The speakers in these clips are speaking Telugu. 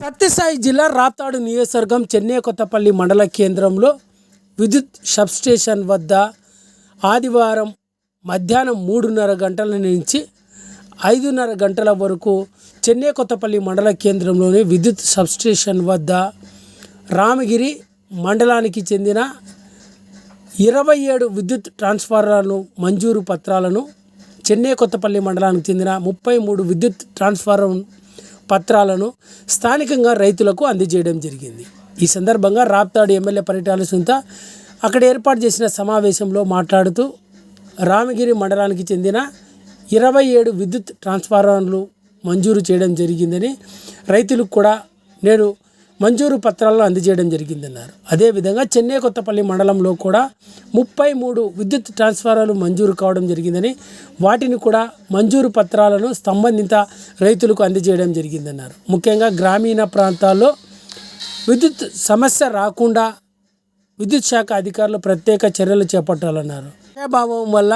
సత్యసాయి జిల్లా రాప్తాడు నియోజకవర్గం చెన్నై కొత్తపల్లి మండల కేంద్రంలో విద్యుత్ సబ్స్టేషన్ వద్ద ఆదివారం మధ్యాహ్నం మూడున్నర గంటల నుంచి ఐదున్నర గంటల వరకు చెన్నై కొత్తపల్లి మండల కేంద్రంలోని విద్యుత్ సబ్స్టేషన్ వద్ద రామగిరి మండలానికి చెందిన ఇరవై ఏడు విద్యుత్ ట్రాన్స్ఫార్మర్లను మంజూరు పత్రాలను చెన్నై కొత్తపల్లి మండలానికి చెందిన ముప్పై మూడు విద్యుత్ ట్రాన్స్ఫార్మర్ పత్రాలను స్థానికంగా రైతులకు అందజేయడం జరిగింది. ఈ సందర్భంగా రాప్తాడు ఎమ్మెల్యే పర్యటన సుంత అక్కడ ఏర్పాటు చేసిన సమావేశంలో మాట్లాడుతూ రామగిరి మండలానికి చెందిన ఇరవై ఏడు విద్యుత్ ట్రాన్స్ఫార్మర్లు మంజూరు చేయడం జరిగిందని రైతులకు కూడా నేడు మంజూరు పత్రాలను అందజేయడం జరిగిందన్నారు. అదేవిధంగా చెన్నై కొత్తపల్లి మండలంలో కూడా ముప్పై మూడు విద్యుత్ ట్రాన్స్ఫార్మర్లు మంజూరు కావడం జరిగిందని వాటిని కూడా మంజూరు పత్రాలను సంబంధిత రైతులకు అందజేయడం జరిగిందన్నారు. ముఖ్యంగా గ్రామీణ ప్రాంతాల్లో విద్యుత్ సమస్య రాకుండా విద్యుత్ శాఖ అధికారులు ప్రత్యేక చర్యలు చేపట్టాలన్నారు. భావం వల్ల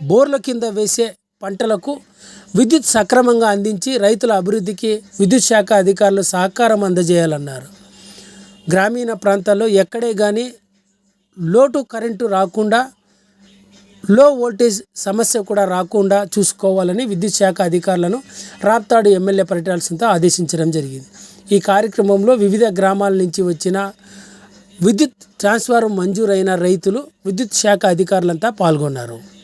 బోర్ల కింద వేసే పంటలకు విద్యుత్ సక్రమంగా అందించి రైతుల అభివృద్ధికి విద్యుత్ శాఖ అధికారులు సహకారం అందజేయాలన్నారు. గ్రామీణ ప్రాంతాల్లో ఎక్కడే కానీ లోటు కరెంటు రాకుండా లో వోల్టేజ్ సమస్య కూడా రాకుండా చూసుకోవాలని విద్యుత్ శాఖ అధికారులను రాప్తాడు ఎమ్మెల్యే పర్యటనతో ఆదేశించడం జరిగింది. ఈ కార్యక్రమంలో వివిధ గ్రామాల నుంచి వచ్చిన విద్యుత్ ట్రాన్స్ఫార్మర్ మంజూరైన రైతులు విద్యుత్ శాఖ అధికారులంతా పాల్గొన్నారు.